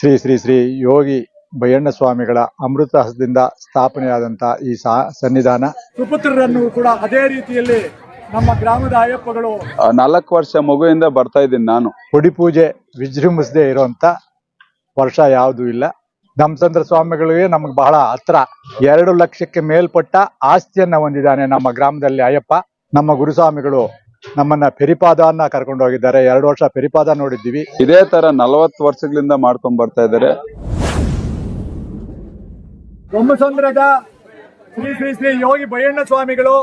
ಶ್ರೀ ಶ್ರೀ ಶ್ರೀ ಯೋಗಿ ಬಯ್ಯಣ್ಣ ಸ್ವಾಮಿಗಳ ಅಮೃತ ಹಸದಿಂದ ಸ್ಥಾಪನೆಯಾದಂಥ ಈ ಸನ್ನಿಧಾನ. ಸುಪುತ್ರರನ್ನು ಕೂಡ ಅದೇ ರೀತಿಯಲ್ಲಿ ನಮ್ಮ ಗ್ರಾಮದ ಅಯ್ಯಪ್ಪಗಳು. ನಾಲ್ಕು ವರ್ಷ ಮಗುವಿಂದ ಬರ್ತಾ ಇದ್ದೀನಿ ನಾನು. ಹುಡಿ ಪೂಜೆ ವಿಜೃಂಭಿಸದೆ ಇರುವಂತ ವರ್ಷ ಯಾವುದು ಇಲ್ಲ. ನಮಚಂದ್ರ ಸ್ವಾಮಿಗಳಿಗೆ ನಮಗೆ ಬಹಳ ಹತ್ರ. ಎರಡು ಲಕ್ಷಕ್ಕೆ ಮೇಲ್ಪಟ್ಟ ಆಸ್ತಿಯನ್ನ ಹೊಂದಿದ್ದಾನೆ ನಮ್ಮ ಗ್ರಾಮದಲ್ಲಿ ಅಯ್ಯಪ್ಪ. ನಮ್ಮ ಗುರುಸ್ವಾಮಿಗಳು ನಮ್ಮನ್ನ ಪೆರಿಪಾದನ್ನ ಕರ್ಕೊಂಡು ಹೋಗಿದ್ದಾರೆ. ಎರಡು ವರ್ಷ ಪೆರಿಪಾದ ನೋಡಿದ್ದೀವಿ. ಇದೇ ತರ ನಲವತ್ತು ವರ್ಷಗಳಿಂದ ಮಾಡ್ಕೊಂಡ್ ಬರ್ತಾ ಇದ್ದಾರೆ. ಬೊಮ್ಮಸಂದ್ರದ ಶ್ರೀ ಶ್ರೀ ಶ್ರೀ ಯೋಗಿ ಬಯಣ್ಣ ಸ್ವಾಮಿಗಳು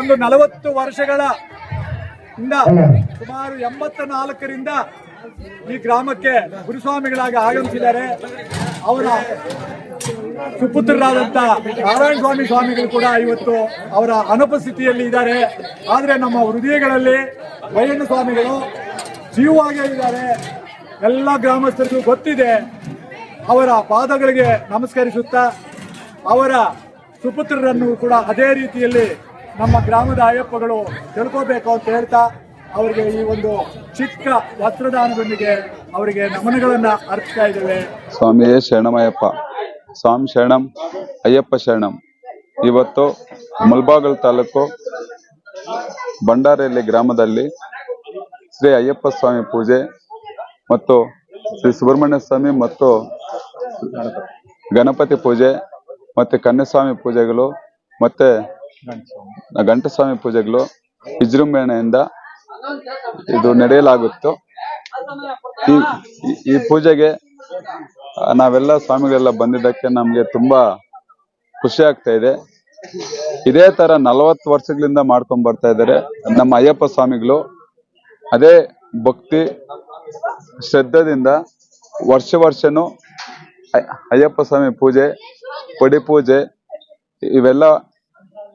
ಒಂದು ನಲವತ್ತು ವರ್ಷಗಳ ಇಂದ ಸುಮಾರು ಎಂಬತ್ತ ನಾಲ್ಕರಿಂದ ಈ ಗ್ರಾಮಕ್ಕೆ ಗುರುಸ್ವಾಮಿಗಳಾಗಿ ಆಗಮಿಸಿದ್ದಾರೆ. ಅವರ ಸುಪುತ್ರರಾದಂತ ನಾರಾಯಣ ಸ್ವಾಮಿ ಸ್ವಾಮಿಗಳು ಕೂಡ ಇವತ್ತು ಅವರ ಅನುಪಸ್ಥಿತಿಯಲ್ಲಿ ಇದ್ದಾರೆ. ಆದರೆ ನಮ್ಮ ಹೃದಯಗಳಲ್ಲಿ ಬಯ್ಯಣ್ಣ ಸ್ವಾಮಿಗಳು ಜೀವವಾಗೇ ಇದ್ದಾರೆ. ಎಲ್ಲ ಗ್ರಾಮಸ್ಥರಿಗೂ ಗೊತ್ತಿದೆ. ಅವರ ಪಾದಗಳಿಗೆ ನಮಸ್ಕರಿಸುತ್ತಾ ಅವರ ಸುಪುತ್ರರನ್ನು ಕೂಡ ಅದೇ ರೀತಿಯಲ್ಲಿ ನಮ್ಮ ಗ್ರಾಮದ ಅಯ್ಯಪ್ಪಗಳು ತಿಳ್ಕೋಬೇಕು ಅಂತ ಹೇಳ್ತಾ ಅವರಿಗೆ ಈ ಒಂದು ಚಿಕ್ಕ ವಸ್ತ್ರದಾನದೊಂದಿಗೆ ಅವರಿಗೆ ನಮನಗಳನ್ನು ಅರ್ಪಿಸ್ತಾ ಇದ್ದೇವೆ. ಸ್ವಾಮಿಯೇ ಶರಣಮಯ್ಯಪ್ಪ. ಸ್ವಾಮಿ ಶರಣಂ, ಅಯ್ಯಪ್ಪ ಶರಣಂ. ಇವತ್ತು ಮುಲ್ಬಾಗಲ್ ತಾಲೂಕು ಭಂಡಾರೆಯಲ್ಲಿ ಗ್ರಾಮದಲ್ಲಿ ಶ್ರೀ ಅಯ್ಯಪ್ಪ ಸ್ವಾಮಿ ಪೂಜೆ ಮತ್ತು ಶ್ರೀ ಸುಬ್ರಹ್ಮಣ್ಯ ಸ್ವಾಮಿ ಮತ್ತು ಗಣಪತಿ ಪೂಜೆ ಮತ್ತೆ ಕನ್ಯಸ್ವಾಮಿ ಪೂಜೆಗಳು ಮತ್ತೆ ಗಂಟಸ್ವಾಮಿ ಪೂಜೆಗಳು ವಿಜೃಂಭಣೆಯಿಂದ ಇದು ನಡೆಯಲಾಗುತ್ತು. ಈ ಪೂಜೆಗೆ ನಾವೆಲ್ಲ ಸ್ವಾಮಿಗಳೆಲ್ಲ ಬಂದಿದ್ದಕ್ಕೆ ನಮ್ಗೆ ತುಂಬಾ ಖುಷಿ ಆಗ್ತಾ ಇದೆ. ಇದೇ ತರ ನಲವತ್ತು ವರ್ಷಗಳಿಂದ ಮಾಡ್ಕೊಂಡ್ ಬರ್ತಾ ಇದ್ದಾರೆ ನಮ್ಮ ಅಯ್ಯಪ್ಪ ಸ್ವಾಮಿಗಳು. ಅದೇ ಭಕ್ತಿ ಶ್ರದ್ಧದಿಂದ ವರ್ಷ ವರ್ಷನೂ ಅಯ್- ಅಯ್ಯಪ್ಪ ಸ್ವಾಮಿ ಪೂಜೆ, ಪಡಿ ಪೂಜೆ ಇವೆಲ್ಲ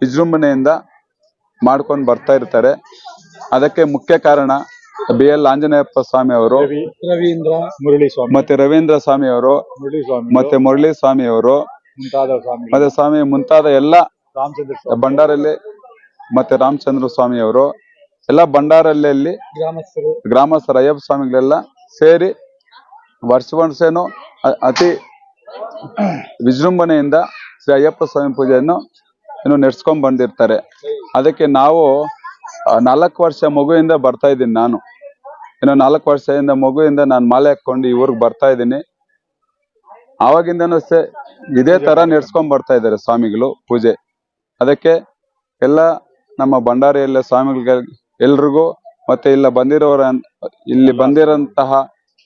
ವಿಜೃಂಭಣೆಯಿಂದ ಮಾಡ್ಕೊಂಡು ಬರ್ತಾ ಇರ್ತಾರೆ. ಅದಕ್ಕೆ ಮುಖ್ಯ ಕಾರಣ ಬಿ ಎಲ್ ಆಂಜನೇಯಪ್ಪ ಸ್ವಾಮಿ ಅವರು ರವೀಂದ್ರ ಮುರಳಿ ಸ್ವಾಮಿ ಮತ್ತೆ ರವೀಂದ್ರ ಸ್ವಾಮಿ ಅವರು ಮುರಳಿ ಸ್ವಾಮಿ ಮತ್ತೆ ಮುರಳಿ ಸ್ವಾಮಿ ಅವರು ಮುಂತಾದ ಸ್ವಾಮಿ. ಮತ್ತೆ ಸ್ವಾಮಿ ಮುಂತಾದ ಎಲ್ಲ ರಾಮಚಂದ್ರ ಭಂಡಾರಲ್ಲಿ ಮತ್ತೆ ರಾಮಚಂದ್ರ ಸ್ವಾಮಿ ಅವರು ಎಲ್ಲ ಭಂಡಾರಲ್ಲಿ ಗ್ರಾಮಸ್ಥರು. ಗ್ರಾಮಸ್ಥರ ಅಯ್ಯಪ್ಪ ಸ್ವಾಮಿಗಳೆಲ್ಲ ಸೇರಿ ವರ್ಷ ವರ್ಷೇನು ಅತಿ ವಿಜೃಂಭಣೆಯಿಂದ ಶ್ರೀ ಅಯ್ಯಪ್ಪ ಸ್ವಾಮಿ ಪೂಜೆಯನ್ನು ಇನ್ನು ನಡೆಸ್ಕೊಂಡ್ ಬಂದಿರ್ತಾರೆ. ಅದಕ್ಕೆ ನಾವು ನಾಲ್ಕು ವರ್ಷ ಮಗುವಿಂದ ಬರ್ತಾ ಇದ್ದೀನಿ ನಾನು. ಇನ್ನು ನಾಲ್ಕು ವರ್ಷದಿಂದ ಮಗುವಿಂದ ನಾನು ಮಾಲೆ ಹಾಕೊಂಡು ಈ ಊರಿಗೆ ಬರ್ತಾ ಇದ್ದೀನಿ. ಆವಾಗಿಂದನೂ ಸೆ, ಇದೇ ತರ ನಡ್ಸ್ಕೊಂಡ್ ಬರ್ತಾ ಇದ್ದಾರೆ ಸ್ವಾಮಿಗಳು ಪೂಜೆ. ಅದಕ್ಕೆ ಎಲ್ಲ ನಮ್ಮ ಭಂಡಾರಿಯಲ್ಲ ಸ್ವಾಮಿಗಳಿಗೆ, ಎಲ್ರಿಗೂ ಮತ್ತೆ ಇಲ್ಲ ಬಂದಿರೋರ, ಇಲ್ಲಿ ಬಂದಿರೋಂತಹ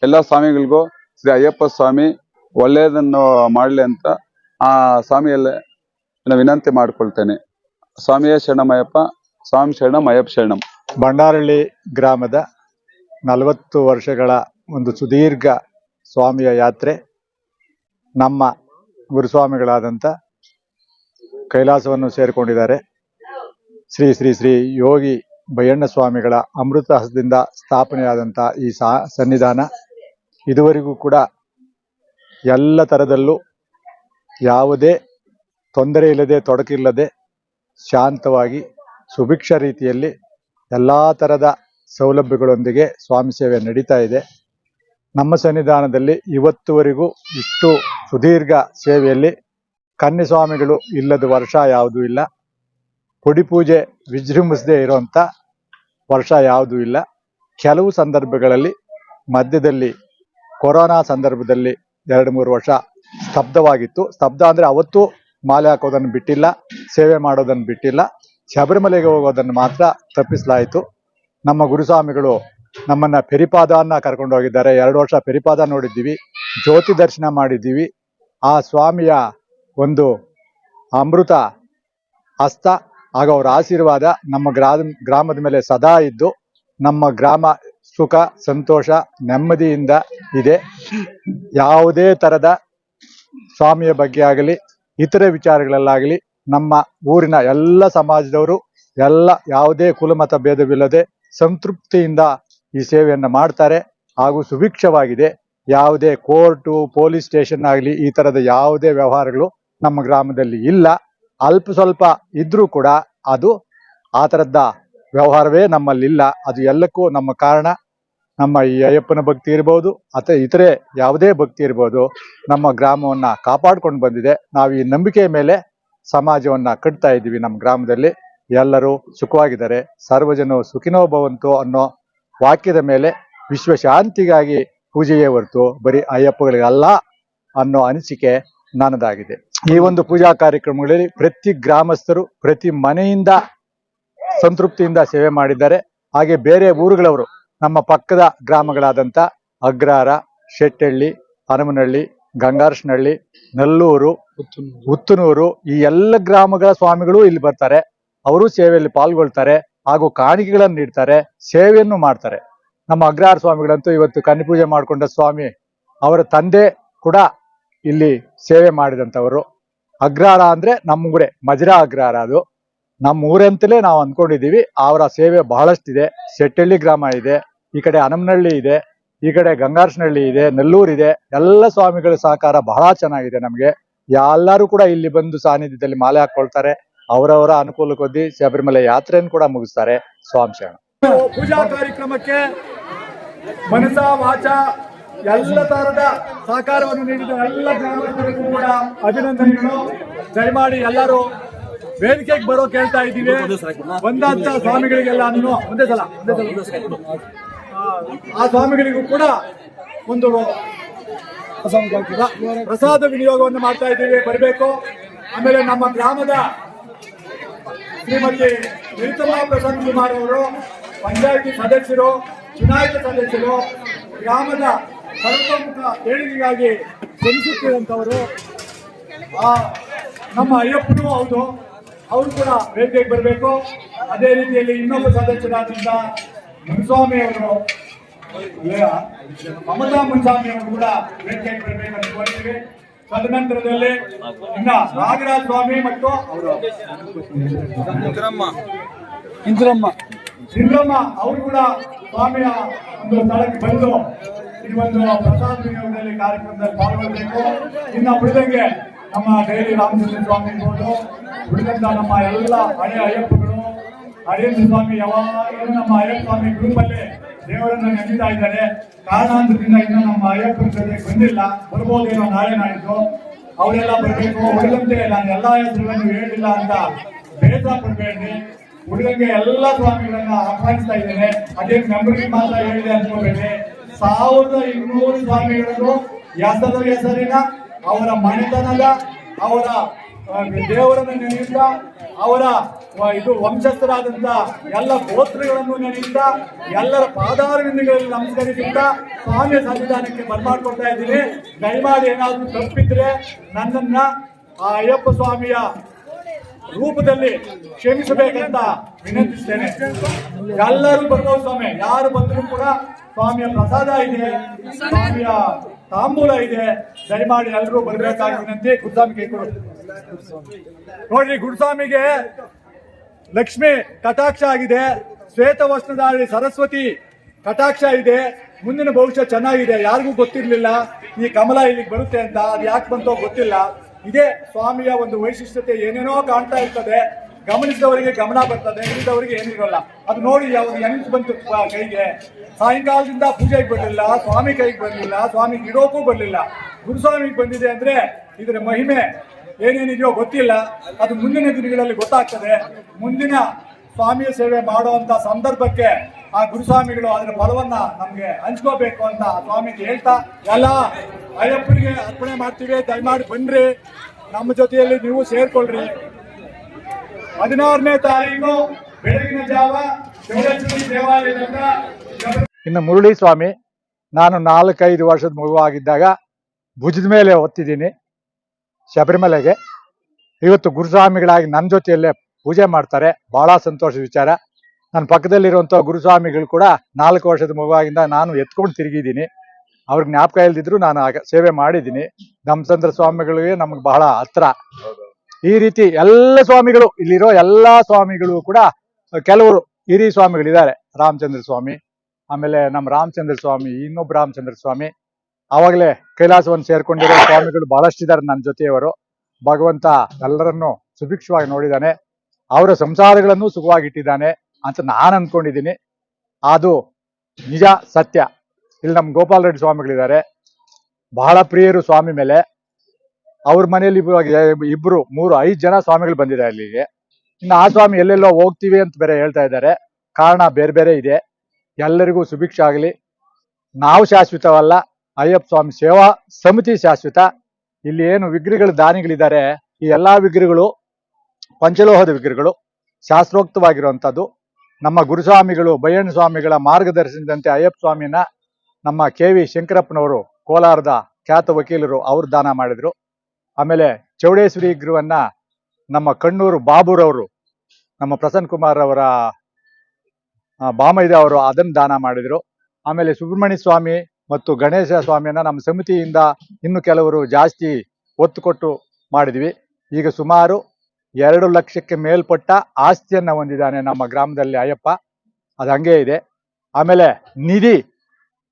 ಎಲ್ಲ ಸ್ವಾಮಿಗಳಿಗೂ ಶ್ರೀ ಅಯ್ಯಪ್ಪ ಸ್ವಾಮಿ ಒಳ್ಳೆಯದನ್ನು ಮಾಡಲಿ ಅಂತ ಆ ಸ್ವಾಮಿಯಲ್ಲೇ ವಿನಂತಿ ಮಾಡ್ಕೊಳ್ತೇನೆ. ಸ್ವಾಮಿಯೇ ಶರಣಮಯ್ಯಪ್ಪ, ಸ್ವಾಮಿ ಶರಣಂ ಅಯ್ಯಪ್ಪ ಶರಣಂ. ಬಂಡಾರಳ್ಳಿ ಗ್ರಾಮದ ನಲವತ್ತು ವರ್ಷಗಳ ಒಂದು ಸುದೀರ್ಘ ಸ್ವಾಮಿಯ ಯಾತ್ರೆ ನಮ್ಮ ಗುರುಸ್ವಾಮಿಗಳಾದಂಥ ಕೈಲಾಸವನ್ನು ಸೇರಿಕೊಂಡಿದ್ದಾರೆ. ಶ್ರೀ ಶ್ರೀ ಶ್ರೀ ಯೋಗಿ ಬಯ್ಯಣ್ಣ ಸ್ವಾಮಿಗಳ ಅಮೃತ ಹಸದಿಂದ ಸ್ಥಾಪನೆಯಾದಂಥ ಈ ಸನ್ನಿಧಾನ ಇದುವರೆಗೂ ಕೂಡ ಎಲ್ಲ ಥರದಲ್ಲೂ ಯಾವುದೇ ತೊಂದರೆ ಇಲ್ಲದೆ, ತೊಡಕಿಲ್ಲದೆ ಶಾಂತವಾಗಿ, ಸುಭಿಕ್ಷ ರೀತಿಯಲ್ಲಿ ಎಲ್ಲ ಥರದ ಸೌಲಭ್ಯಗಳೊಂದಿಗೆ ಸ್ವಾಮಿ ಸೇವೆ ನಡೀತಾ ಇದೆ. ನಮ್ಮ ಸನ್ನಿಧಾನದಲ್ಲಿ ಇವತ್ತುವರೆಗೂ ಇಷ್ಟು ಸುದೀರ್ಘ ಸೇವೆಯಲ್ಲಿ ಕನ್ಯಸ್ವಾಮಿಗಳು ಇಲ್ಲದ ವರ್ಷ ಯಾವುದೂ ಇಲ್ಲ. ಪೂಜೆ ವಿಜೃಂಭಿಸದೇ ಇರೋಂಥ ವರ್ಷ ಯಾವುದೂ ಇಲ್ಲ. ಕೆಲವು ಸಂದರ್ಭಗಳಲ್ಲಿ ಮಧ್ಯದಲ್ಲಿ ಕೊರೋನಾ ಸಂದರ್ಭದಲ್ಲಿ ಎರಡು ಮೂರು ವರ್ಷ ಸ್ತಬ್ಧವಾಗಿತ್ತು. ಸ್ತಬ್ಧ ಅಂದರೆ ಅವತ್ತು ಮಾಲೆ ಹಾಕೋದನ್ನು ಬಿಟ್ಟಿಲ್ಲ, ಸೇವೆ ಮಾಡೋದನ್ನು ಬಿಟ್ಟಿಲ್ಲ. ಶಬರಿಮಲೆಗೆ ಹೋಗೋದನ್ನು ಮಾತ್ರ ತಪ್ಪಿಸಲಾಯಿತು. ನಮ್ಮ ಗುರುಸ್ವಾಮಿಗಳು ನಮ್ಮನ್ನ ಪೆರಿಪಾದನ್ನ ಕರ್ಕೊಂಡು ಹೋಗಿದ್ದಾರೆ ಎರಡು ವರ್ಷ ಪೆರಿಪಾದ ನೋಡಿದ್ದೀವಿ, ಜ್ಯೋತಿ ದರ್ಶನ ಮಾಡಿದ್ದೀವಿ. ಆ ಸ್ವಾಮಿಯ ಒಂದು ಅಮೃತ ಹಸ್ತ ಹಾಗೂ ಅವರ ಆಶೀರ್ವಾದ ನಮ್ಮ ಗ್ರಾಮ, ಗ್ರಾಮದ ಮೇಲೆ ಸದಾ ಇದ್ದು, ನಮ್ಮ ಗ್ರಾಮ ಸುಖ, ಸಂತೋಷ, ನೆಮ್ಮದಿಯಿಂದ ಇದೆ. ಯಾವುದೇ ಥರದ ಸ್ವಾಮಿಯ ಬಗ್ಗೆ ಆಗಲಿ, ಇತರೆ ವಿಚಾರಗಳಲ್ಲಾಗಲಿ, ನಮ್ಮ ಊರಿನ ಎಲ್ಲ ಸಮಾಜದವರು, ಎಲ್ಲ ಯಾವುದೇ ಕುಲಮತ ಭೇದವಿಲ್ಲದೆ ಸಂತೃಪ್ತಿಯಿಂದ ಈ ಸೇವೆಯನ್ನು ಮಾಡ್ತಾರೆ ಹಾಗೂ ಸುಭಿಕ್ಷವಾಗಿದೆ. ಯಾವುದೇ ಕೋರ್ಟು, ಪೊಲೀಸ್ ಸ್ಟೇಷನ್ ಆಗಲಿ ಈ ಥರದ ಯಾವುದೇ ವ್ಯವಹಾರಗಳು ನಮ್ಮ ಗ್ರಾಮದಲ್ಲಿ ಇಲ್ಲ. ಅಲ್ಪ ಸ್ವಲ್ಪ ಇದ್ರೂ ಕೂಡ ಅದು ಆ ಥರದ ವ್ಯವಹಾರವೇ ನಮ್ಮಲ್ಲಿಲ್ಲ. ಅದು ಎಲ್ಲಕ್ಕೂ ನಮ್ಮ ಕಾರಣ. ನಮ್ಮ ಈ ಅಯ್ಯಪ್ಪನ ಭಕ್ತಿ ಇರ್ಬೋದು ಅಥವಾ ಇತರೆ ಯಾವುದೇ ಭಕ್ತಿ ಇರ್ಬೋದು, ನಮ್ಮ ಗ್ರಾಮವನ್ನ ಕಾಪಾಡ್ಕೊಂಡು ಬಂದಿದೆ. ನಾವು ಈ ನಂಬಿಕೆಯ ಮೇಲೆ ಸಮಾಜವನ್ನ ಕಟ್ತಾ ಇದ್ದೀವಿ ನಮ್ಮ ಗ್ರಾಮದಲ್ಲಿ. ಎಲ್ಲರೂ ಸುಖವಾಗಿದ್ದಾರೆ. ಸಾರ್ವಜನೋ ಸುಖಿನೋ ಭವಂತು ಅನ್ನೋ ವಾಕ್ಯದ ಮೇಲೆ ವಿಶ್ವ ಶಾಂತಿಗಾಗಿ ಪೂಜೆಯೇ ಹೊರತು ಬರೀ ಅಯ್ಯಪ್ಪಗಳಿಗಲ್ಲ ಅನ್ನೋ ಅನಿಸಿಕೆ ನನ್ನದಾಗಿದೆ. ಈ ಒಂದು ಪೂಜಾ ಕಾರ್ಯಕ್ರಮಗಳಲ್ಲಿ ಪ್ರತಿ ಗ್ರಾಮಸ್ಥರು ಪ್ರತಿ ಮನೆಯಿಂದ ಸಂತೃಪ್ತಿಯಿಂದ ಸೇವೆ ಮಾಡಿದ್ದಾರೆ. ಹಾಗೆ ಬೇರೆ ಊರುಗಳವರು ನಮ್ಮ ಪಕ್ಕದ ಗ್ರಾಮಗಳಾದಂಥ ಅಗ್ರಾರ ಶೆಟ್ಟಳ್ಳಿ ಹನುಮನಹಳ್ಳಿ ಗಂಗಾರಸ್ನಹಳ್ಳಿ ನಲ್ಲೂರು ಉತ್ತನೂರು ಈ ಎಲ್ಲ ಗ್ರಾಮಗಳ ಸ್ವಾಮಿಗಳು ಇಲ್ಲಿ ಬರ್ತಾರೆ. ಅವರು ಸೇವೆಯಲ್ಲಿ ಪಾಲ್ಗೊಳ್ತಾರೆ ಹಾಗೂ ಕಾಣಿಕೆಗಳನ್ನು ನೀಡ್ತಾರೆ, ಸೇವೆಯನ್ನು ಮಾಡ್ತಾರೆ. ನಮ್ಮ ಅಗ್ರಹಾರ ಸ್ವಾಮಿಗಳಂತೂ ಇವತ್ತು ಕನ್ನಿಪೂಜೆ ಮಾಡಿಕೊಂಡ ಸ್ವಾಮಿ ಅವರ ತಂದೆ ಕೂಡ ಇಲ್ಲಿ ಸೇವೆ ಮಾಡಿದಂಥವರು. ಅಗ್ರಹಾರ ಅಂದ್ರೆ ನಮ್ಮೂರೇ ಮಜರಾ ಅಗ್ರಹಾರ ಅದು. ನಮ್ಮ ಊರಂತಲೇ ನಾವು ಅಂದ್ಕೊಂಡಿದ್ದೀವಿ, ಅವರ ಸೇವೆ ಬಹಳಷ್ಟಿದೆ. ಸೆಟ್ಟಳ್ಳಿ ಗ್ರಾಮ ಇದೆ, ಈ ಕಡೆ ಹನಮನಹಳ್ಳಿ ಇದೆ, ಈ ಕಡೆ ಗಂಗಾರ್ಸನಹಳ್ಳಿ ಇದೆ, ನೆಲ್ಲೂರು ಇದೆ. ಎಲ್ಲ ಸ್ವಾಮಿಗಳ ಸಹಕಾರ ಬಹಳ ಚೆನ್ನಾಗಿದೆ ನಮಗೆ. ಎಲ್ಲರೂ ಕೂಡ ಇಲ್ಲಿ ಬಂದು ಸಾನ್ನಿಧ್ಯದಲ್ಲಿ ಮಾಲೆ ಹಾಕೊಳ್ತಾರೆ. ಅವರವರ ಅನುಕೂಲಕ್ಕೊದ್ದಿ ಶಬರಿಮಲೆ ಯಾತ್ರೆಯನ್ನು ಕೂಡ ಮುಗಿಸ್ತಾರೆ ಸ್ವಾಮಿ ಪೂಜಾ ಕಾರ್ಯಕ್ರಮಕ್ಕೆ ಮನಸ ವಾಚ ಎಲ್ಲ ತರದ ಸಹಕಾರವನ್ನು ನೀಡಿದ ಎಲ್ಲ ಗ್ರಾಮಸ್ಥರಿಗೂ ಕೂಡ ಅಭಿನಂದನೆಗಳು. ದಯಮಾಡಿ ಎಲ್ಲರೂ ವೇದಿಕೆಗೆ ಬರೋ ಕೇಳ್ತಾ ಇದ್ದೀವಿ. ಬಂದಂತ ಸ್ವಾಮಿಗಳಿಗೆಲ್ಲ ಒಂದೇ ಸಲ ಒಂದೇ ಸಲ. ಆ ಸ್ವಾಮಿಗಳಿಗೂ ಕೂಡ ಒಂದು ಪ್ರಸಾದ ವಿನಿಯೋಗವನ್ನು ಮಾಡ್ತಾ ಇದ್ದೀವಿ. ಬರಬೇಕು. ಆಮೇಲೆ ನಮ್ಮ ಗ್ರಾಮದ ಶ್ರೀಮತಿ ನಿರುತಮಾ ಪ್ರಸನ್ನ ಕುಮಾರ್ ಅವರು, ಪಂಚಾಯತಿ ಸದಸ್ಯರು, ಚುನಾಯಿತ ಸದಸ್ಯರು, ಗ್ರಾಮದ ಸರ್ವತೋಮುಖ ಏಳಿಗೆಗಾಗಿ ಶ್ರಮಿಸುತ್ತಿರುವಂತವರು ಆ ನಮ್ಮ ಅಯ್ಯಪ್ಪನೂ ಹೌದು, ಅವರು ಕೂಡ ವೇದಿಕೆಗೆ ಬರಬೇಕು. ಅದೇ ರೀತಿಯಲ್ಲಿ ಇನ್ನೊಬ್ಬ ಸದಸ್ಯರಾದಂತ ಮುನ್ಸ್ವಾಮಿ ಅವರು, ಮಮತಾ ಮುನ್ಸ್ವಾಮಿ ಅವರು ಕೂಡ ವೇದಿಕೆಗೆ ಬರಬೇಕಂತ ತದನಂತರದಲ್ಲಿ ಇನ್ನ ನಾಗರಾಜ್ ಸ್ವಾಮಿ ಮತ್ತು ಅವರು. ಇಂದ್ರಮ್ಮ ಇಂದ್ರಮ್ಮ ಅವರು ಕೂಡ ಸ್ವಾಮಿಯ ಒಂದು ಸ್ಥಳಕ್ಕೆ ಬಂದು ಈ ಒಂದು ಪ್ರಸಾದ ವಿನಿಯೋಗದಲ್ಲಿ ಕಾರ್ಯಕ್ರಮದಲ್ಲಿ ಪಾಲ್ಗೊಳ್ಬೇಕು. ಇನ್ನು ಉಳಿದಂಗೆ ನಮ್ಮ ಡೈರಿ ರಾಮಚಂದ್ರ ಸ್ವಾಮಿ ಇರ್ಬೋದು. ಉಳಿದಂತ ನಮ್ಮ ಎಲ್ಲ ಹಳೆ ಅಯ್ಯಪ್ಪಗಳು ಹರೇಂದ್ರ ಸ್ವಾಮಿ ಯಾವಾಗಲೂ ನಮ್ಮ ಅಯ್ಯಪ್ಪ ಸ್ವಾಮಿ ಗ್ರೂಪಲ್ಲಿ ದೇವರನ್ನ ನಂಬಿತಾ ಇದ್ದಾರೆ. ಕಾರಣಾಂತರದಿಂದ ಇನ್ನು ನಮ್ಮ ಅಯ್ಯಪ್ಪನ ಜೊತೆ ಬಂದಿಲ್ಲ. ಬರ್ಬೋದೇನೋ ನಾಳೆ ನಾಡಿದ್ದು ಅವರೆಲ್ಲ ಬರಬೇಕು ಉಳಿದಂತೆ ನಾನು ಎಲ್ಲಾ ಹೆಸರುಗಳನ್ನು ಹೇಳಿಲ್ಲ ಅಂತ ಬೇಸರ ಪಡಬೇಡಿ ಉಳಿದಂಗೆ ಎಲ್ಲ ಸ್ವಾಮಿಗಳನ್ನ ಆಹ್ವಾನಿಸ್ತಾ ಇದ್ದೇನೆ. ಅದೇ ಮೆಂಬರ್ಗೆ ಮಾತ್ರ ಹೇಳಿದೆ ಅನ್ಕೋಬೇಡಿ. ಸಾವಿರದ ಇನ್ನೂರು ಸ್ವಾಮಿಗಳನ್ನು ಹೆಸರು ಹೆಸರಿನ ಅವರ ಮನೆತನದ, ಅವರ ದೇವರನ್ನು ನೆನೆಯುತ್ತಾ, ಅವರ ಇದು ವಂಶಸ್ಥರಾದಂತ ಎಲ್ಲ ಗೋತ್ರಗಳನ್ನು ನೆನೆಯುತ್ತಾ, ಎಲ್ಲರ ಪಾದಾರವಿಂದಗಳಲ್ಲಿ ನಮಸ್ಕರಿಸುತ್ತಾ ಸ್ವಾಮಿಯ ಸಂವಿಧಾನಕ್ಕೆ ಬರ್ಮಾಡ್ಕೊಳ್ತಾ ಇದ್ದೀನಿ. ದಯಮಾಡಿ ಏನಾದರೂ ತಪ್ಪಿದ್ರೆ ನನ್ನನ್ನ ಆ ಅಯ್ಯಪ್ಪ ಸ್ವಾಮಿಯ ರೂಪದಲ್ಲಿ ಕ್ಷಮಿಸಬೇಕಂತ ವಿನಂತಿಸ್ತೇನೆ. ಎಲ್ಲರೂ ಬರ್ಬೋದು ಸ್ವಾಮಿ, ಯಾರು ಬಂದರೂ ಕೂಡ ಸ್ವಾಮಿಯ ಪ್ರಸಾದ ಇದೆ. ಸ್ವಾಮಿಯ ತಾಂಬೂಲ ಇದೆ. ದಯಮಾಡಿ ಎಲ್ಲರೂ ಬರಬೇಕಾಗಿ ಕೈ ಕೊಡು. ನೋಡ್ರಿ ಗುರುಸ್ವಾಮಿಗೆ ಲಕ್ಷ್ಮಿ ಕಟಾಕ್ಷ ಆಗಿದೆ. ಶ್ವೇತ ವಸ್ತ್ರಧಾರಿ ಸರಸ್ವತಿ ಕಟಾಕ್ಷ ಇದೆ. ಮುಂದಿನ ಭವಿಷ್ಯ ಚೆನ್ನಾಗಿದೆ. ಯಾರಿಗೂ ಗೊತ್ತಿರಲಿಲ್ಲ ಈ ಕಮಲ ಇಲ್ಲಿಗೆ ಬರುತ್ತೆ ಅಂತ. ಅದು ಯಾಕೆ ಬಂತೋ ಗೊತ್ತಿಲ್ಲ. ಇದೇ ಸ್ವಾಮಿಯ ಒಂದು ವೈಶಿಷ್ಟ್ಯತೆ ಏನೇನೋ ಕಾಣ್ತಾ ಇರ್ತದೆ. ಗಮನಿಸಿದವರಿಗೆ ಗಮನ ಬರ್ತದೆ ಇಲ್ಲದವರಿಗೆ ಏನಿರೋಲ್ಲ. ಅದು ನೋಡಿ ಅವ್ರು ಹೆಂಗ್ ಬಂತು ಕೈಗೆ. ಸಾಯಂಕಾಲದಿಂದ ಪೂಜೆಗೆ ಬರಲಿಲ್ಲ, ಸ್ವಾಮಿ ಕೈಗೆ ಬರಲಿಲ್ಲ, ಸ್ವಾಮಿ ಇಡೋಕ್ಕೂ ಬರಲಿಲ್ಲ. ಗುರುಸ್ವಾಮಿಗೆ ಬಂದಿದೆ ಅಂದ್ರೆ ಇದರ ಮಹಿಮೆ ಏನೇನಿದೆಯೋ ಗೊತ್ತಿಲ್ಲ. ಅದು ಮುಂದಿನ ದಿನಗಳಲ್ಲಿ ಗೊತ್ತಾಗ್ತದೆ. ಮುಂದಿನ ಸ್ವಾಮಿಯ ಸೇವೆ ಮಾಡುವಂತ ಸಂದರ್ಭಕ್ಕೆ ಆ ಗುರುಸ್ವಾಮಿಗಳು ಅದರ ಫಲವನ್ನ ನಮಗೆ ಹಂಚ್ಕೋಬೇಕು ಅಂತ ಸ್ವಾಮಿಗೆ ಹೇಳ್ತಾ, ಎಲ್ಲ ಅಯ್ಯಪ್ಪನಿಗೆ ಅರ್ಪಣೆ ಮಾಡ್ತೀವಿ. ದಯಮಾಡಿ ಬನ್ರಿ. ನಮ್ಮ ಜೊತೆಯಲ್ಲಿ ನೀವು ಸೇರ್ಕೊಳ್ರಿ. ಹದಿನಾರನೇ ತಾರೀಕು ಬೆಳಗಿನ ಜಾವ ದೇವಾಲಯದಿಂದ ಇನ್ನು ಮುರಳಿ ಸ್ವಾಮಿ, ನಾನು ನಾಲ್ಕೈದು ವರ್ಷದ ಮಗುವಾಗಿದ್ದಾಗ ಭುಜದ ಮೇಲೆ ಹೊತ್ತಿದ್ದೀನಿ ಶಬರಿಮಲೆಗೆ. ಇವತ್ತು ಗುರುಸ್ವಾಮಿಗಳಾಗಿ ನನ್ನ ಜೊತೆಯಲ್ಲೇ ಪೂಜೆ ಮಾಡ್ತಾರೆ, ಬಹಳ ಸಂತೋಷದ ವಿಚಾರ. ನನ್ನ ಪಕ್ಕದಲ್ಲಿರುವಂಥ ಗುರುಸ್ವಾಮಿಗಳು ಕೂಡ ನಾಲ್ಕು ವರ್ಷದ ಮಗುವಾಗಿಂದ ನಾನು ಎತ್ಕೊಂಡು ತಿರುಗಿದ್ದೀನಿ. ಅವ್ರಿಗೆ ಜ್ಞಾಪಕ ಇಲ್ದಿದ್ರು ನಾನು ಆಗ ಸೇವೆ ಮಾಡಿದ್ದೀನಿ. ಧಮ್ಸಂದ್ರ ಸ್ವಾಮಿಗಳಿಗೆ ನಮಗೆ ಬಹಳ ಹತ್ರ. ಈ ರೀತಿ ಎಲ್ಲ ಸ್ವಾಮಿಗಳು, ಇಲ್ಲಿರೋ ಎಲ್ಲಾ ಸ್ವಾಮಿಗಳು ಕೂಡ ಕೆಲವರು ಹಿರಿಯ ಸ್ವಾಮಿಗಳಿದ್ದಾರೆ. ರಾಮಚಂದ್ರ ಸ್ವಾಮಿ, ಆಮೇಲೆ ನಮ್ಮ ರಾಮಚಂದ್ರ ಸ್ವಾಮಿ, ಇನ್ನೊಬ್ಬ ರಾಮಚಂದ್ರ ಸ್ವಾಮಿ. ಆವಾಗಲೇ ಕೈಲಾಸವನ್ನು ಸೇರ್ಕೊಂಡಿರೋ ಸ್ವಾಮಿಗಳು ಬಹಳಷ್ಟಿದ್ದಾರೆ ನನ್ನ ಜೊತೆಯವರು. ಭಗವಂತ ಎಲ್ಲರನ್ನು ಸುಭಿಕ್ಷವಾಗಿ ನೋಡಿದ್ದಾನೆ. ಅವರ ಸಂಸಾರಗಳನ್ನು ಸುಖವಾಗಿಟ್ಟಿದ್ದಾನೆ ಅಂತ ನಾನು ಅನ್ಕೊಂಡಿದ್ದೀನಿ. ಅದು ನಿಜ, ಸತ್ಯ. ಇಲ್ಲಿ ನಮ್ಮ ಗೋಪಾಲ ರೆಡ್ಡಿ ಸ್ವಾಮಿಗಳಿದ್ದಾರೆ. ಬಹಳ ಪ್ರಿಯರು ಸ್ವಾಮಿ ಮೇಲೆ. ಅವ್ರ ಇವಾಗ ಇಬ್ರು, ಮೂರು, ಐದು ಜನ ಸ್ವಾಮಿಗಳು ಬಂದಿದ್ದಾರೆ ಅಲ್ಲಿಗೆ. ಇನ್ನು ಆ ಸ್ವಾಮಿ ಎಲ್ಲೆಲ್ಲೋ ಹೋಗ್ತೀವಿ ಅಂತ ಬೇರೆ ಹೇಳ್ತಾ ಇದ್ದಾರೆ. ಕಾರಣ ಬೇರೆ ಬೇರೆ ಇದೆ. ಎಲ್ಲರಿಗೂ ಸುಭಿಕ್ಷ ಆಗಲಿ. ನಾವು ಶಾಶ್ವತವಲ್ಲ. ಅಯ್ಯಪ್ಪ ಸ್ವಾಮಿ ಸೇವಾ ಸಮಿತಿ ಶಾಶ್ವತ. ಇಲ್ಲಿ ಏನು ವಿಗ್ರಹಗಳು, ದಾನಿಗಳಿದ್ದಾರೆ. ಈ ಎಲ್ಲಾ ವಿಗ್ರಹಗಳು ಪಂಚಲೋಹದ ವಿಗ್ರಹಗಳು, ಶಾಸ್ತ್ರೋಕ್ತವಾಗಿರುವಂಥದ್ದು. ನಮ್ಮ ಗುರುಸ್ವಾಮಿಗಳು ಬಯ್ಯಣ್ಣ ಸ್ವಾಮಿಗಳ ಮಾರ್ಗದರ್ಶನದಂತೆ ಅಯ್ಯಪ್ಪ ಸ್ವಾಮಿನ ನಮ್ಮ ಕೆ ವಿ ಶಂಕರಪ್ಪನವರು, ಕೋಲಾರದ ಖ್ಯಾತ ವಕೀಲರು, ಅವರು ದಾನ ಮಾಡಿದ್ರು. ಆಮೇಲೆ ಚೌಡೇಶ್ವರಿ ಗುರುವನ್ನ ನಮ್ಮ ಕಣ್ಣೂರು ಬಾಬುರವರು, ನಮ್ಮ ಪ್ರಸನ್ನ ಕುಮಾರ್ ಅವರ ಬಾಮೈದ ಅವರು ಅದನ್ನು ದಾನ ಮಾಡಿದರು. ಆಮೇಲೆ ಸುಬ್ರಹ್ಮಣ್ಯ ಸ್ವಾಮಿ ಮತ್ತು ಗಣೇಶ ಸ್ವಾಮಿಯನ್ನ ನಮ್ಮ ಸಮಿತಿಯಿಂದ ಇನ್ನು ಕೆಲವರು ಜಾಸ್ತಿ ಒತ್ತು ಕೊಟ್ಟು ಮಾಡಿದ್ವಿ. ಈಗ ಸುಮಾರು ಎರಡು ಲಕ್ಷಕ್ಕೆ ಮೇಲ್ಪಟ್ಟ ಆಸ್ತಿಯನ್ನು ಹೊಂದಿದ್ದಾನೆ ನಮ್ಮ ಗ್ರಾಮದಲ್ಲಿ ಅಯ್ಯಪ್ಪ. ಅದು ಹಂಗೆ ಇದೆ. ಆಮೇಲೆ ನಿಧಿ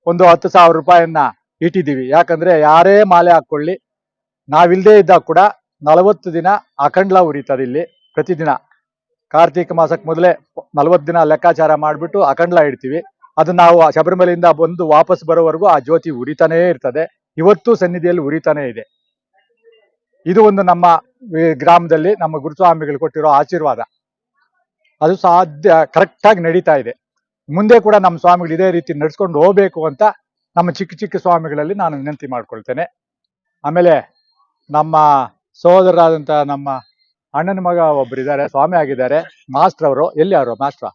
ಒಂದು ಹತ್ತು ಸಾವಿರ ರೂಪಾಯಿಯನ್ನ ಇಟ್ಟಿದ್ದೀವಿ. ಯಾಕಂದ್ರೆ ಯಾರೇ ಮಾಲೆ ಹಾಕೊಳ್ಳಿ ನಾವಿಲ್ದೇ ಇದ್ದಾಗ ಕೂಡ ನಲವತ್ತು ದಿನ ಅಖಂಡ್ಲ ಉರಿತದೆ ಇಲ್ಲಿ ಪ್ರತಿದಿನ. ಕಾರ್ತೀಕ ಮಾಸಕ್ಕೆ ಮೊದಲೇ ನಲವತ್ತು ದಿನ ಲೆಕ್ಕಾಚಾರ ಮಾಡಿಬಿಟ್ಟು ಅಖಂಡ್ಲ ಇಡ್ತೀವಿ. ಅದು ನಾವು ಶಬರಿಮಲೆಯಿಂದ ಬಂದು ವಾಪಸ್ ಬರೋವರೆಗೂ ಆ ಜ್ಯೋತಿ ಉರಿತಾನೇ ಇರ್ತದೆ. ಇವತ್ತು ಸನ್ನಿಧಿಯಲ್ಲಿ ಉರಿತಾನೇ ಇದೆ. ಇದು ಒಂದು ನಮ್ಮ ಗ್ರಾಮದಲ್ಲಿ ನಮ್ಮ ಗುರುಸ್ವಾಮಿಗಳು ಕೊಟ್ಟಿರೋ ಆಶೀರ್ವಾದ. ಅದು ಸಾಧ್ಯ, ಕರೆಕ್ಟಾಗಿ ನಡೀತಾ ಇದೆ. ಮುಂದೆ ಕೂಡ ನಮ್ಮ ಸ್ವಾಮಿಗಳು ಇದೇ ರೀತಿ ನಡ್ಸ್ಕೊಂಡು ಹೋಗ್ಬೇಕು ಅಂತ ನಮ್ಮ ಚಿಕ್ಕ ಚಿಕ್ಕ ಸ್ವಾಮಿಗಳಲ್ಲಿ ನಾನು ವಿನಂತಿ ಮಾಡ್ಕೊಳ್ತೇನೆ. ಆಮೇಲೆ ನಮ್ಮ ಸಹೋದರರಾದಂಥ ನಮ್ಮ ಅಣ್ಣನ ಮಗ ಒಬ್ರು ಇದ್ದಾರೆ ಸ್ವಾಮಿ ಆಗಿದ್ದಾರೆ. ಮಾಸ್ಟರ್ ಅವರು ಎಲ್ಲಿ ಅವರು ಮಾಸ್ಟರ್?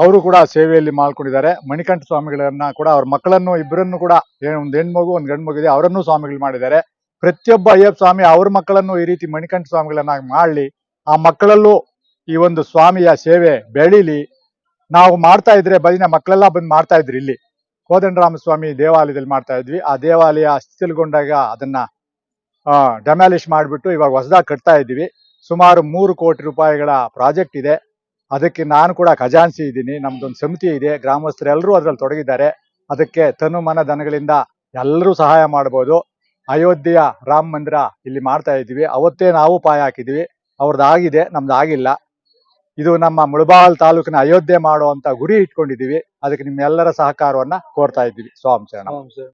ಅವರು ಕೂಡ ಸೇವೆಯಲ್ಲಿ ಮಾಡ್ಕೊಂಡಿದ್ದಾರೆ ಮಣಿಕಂಠ ಸ್ವಾಮಿಗಳನ್ನ ಕೂಡ ಅವ್ರ ಮಕ್ಕಳನ್ನು ಇಬ್ಬರನ್ನು ಕೂಡ ಒಂದು ಹೆಣ್ಮಗು ಒಂದು ಗಂಡು ಮಗು ಇದೆ ಅವರನ್ನು ಸ್ವಾಮಿಗಳು ಮಾಡಿದ್ದಾರೆ. ಪ್ರತಿಯೊಬ್ಬ ಅಯ್ಯಪ್ಪ ಸ್ವಾಮಿ ಅವ್ರ ಮಕ್ಕಳನ್ನು ಈ ರೀತಿ ಮಣಿಕಂಠ ಸ್ವಾಮಿಗಳನ್ನಾಗಿ ಮಾಡಲಿ ಆ ಮಕ್ಕಳಲ್ಲೂ ಈ ಒಂದು ಸ್ವಾಮಿಯ ಸೇವೆ ಬೆಳೀಲಿ. ನಾವು ಮಾಡ್ತಾ ಇದ್ರೆ ಬದಿನ ಮಕ್ಕಳೆಲ್ಲ ಬಂದು ಮಾಡ್ತಾ ಇದ್ರು ಇಲ್ಲಿ. ಕೋದಂಡರಾಮ ಸ್ವಾಮಿ ದೇವಾಲಯದಲ್ಲಿ ಮಾಡ್ತಾ ಇದ್ವಿ. ಆ ದೇವಾಲಯ ಶಿಥಿಲಗೊಂಡಾಗ ಅದನ್ನ ಡೆಮಾಲಿಷ್ ಮಾಡಿಬಿಟ್ಟು ಇವಾಗ ಹೊಸದಾಗಿ ಕಟ್ತಾ ಇದ್ದೀವಿ. ಸುಮಾರು ಮೂರು ಕೋಟಿ ರೂಪಾಯಿಗಳ ಪ್ರಾಜೆಕ್ಟ್ ಇದೆ. ಅದಕ್ಕೆ ನಾನು ಕೂಡ ಖಜಾನ್ಸಿ ಇದ್ದೀನಿ. ನಮ್ದೊಂದು ಸಮಿತಿ ಇದೆ. ಗ್ರಾಮಸ್ಥರೆಲ್ಲರೂ ಅದರಲ್ಲಿ ತೊಡಗಿದ್ದಾರೆ. ಅದಕ್ಕೆ ತನು ಮನ ದನಗಳಿಂದ ಎಲ್ಲರೂ ಸಹಾಯ ಮಾಡ್ಬೋದು. ಅಯೋಧ್ಯೆಯ ರಾಮ ಮಂದಿರ ಇಲ್ಲಿ ಮಾಡ್ತಾ ಇದ್ದೀವಿ. ಅವತ್ತೇ ನಾವು ಪಾಯ ಹಾಕಿದ್ವಿ ಅವ್ರದ್ದು ಆಗಿದೆ. ನಮ್ದು ಆಗಿಲ್ಲ. ಇದು ನಮ್ಮ ಮುಳಬಾಲ್ ತಾಲೂಕಿನ ಅಯೋಧ್ಯೆ ಮಾಡುವಂತ ಗುರಿ ಇಟ್ಕೊಂಡಿದೀವಿ ಅದಕ್ಕೆ ನಿಮ್ಮೆಲ್ಲರ ಸಹಕಾರವನ್ನ ಕೋರ್ತಾ ಇದ್ದೀವಿ. ಸ್ವಾಮಿ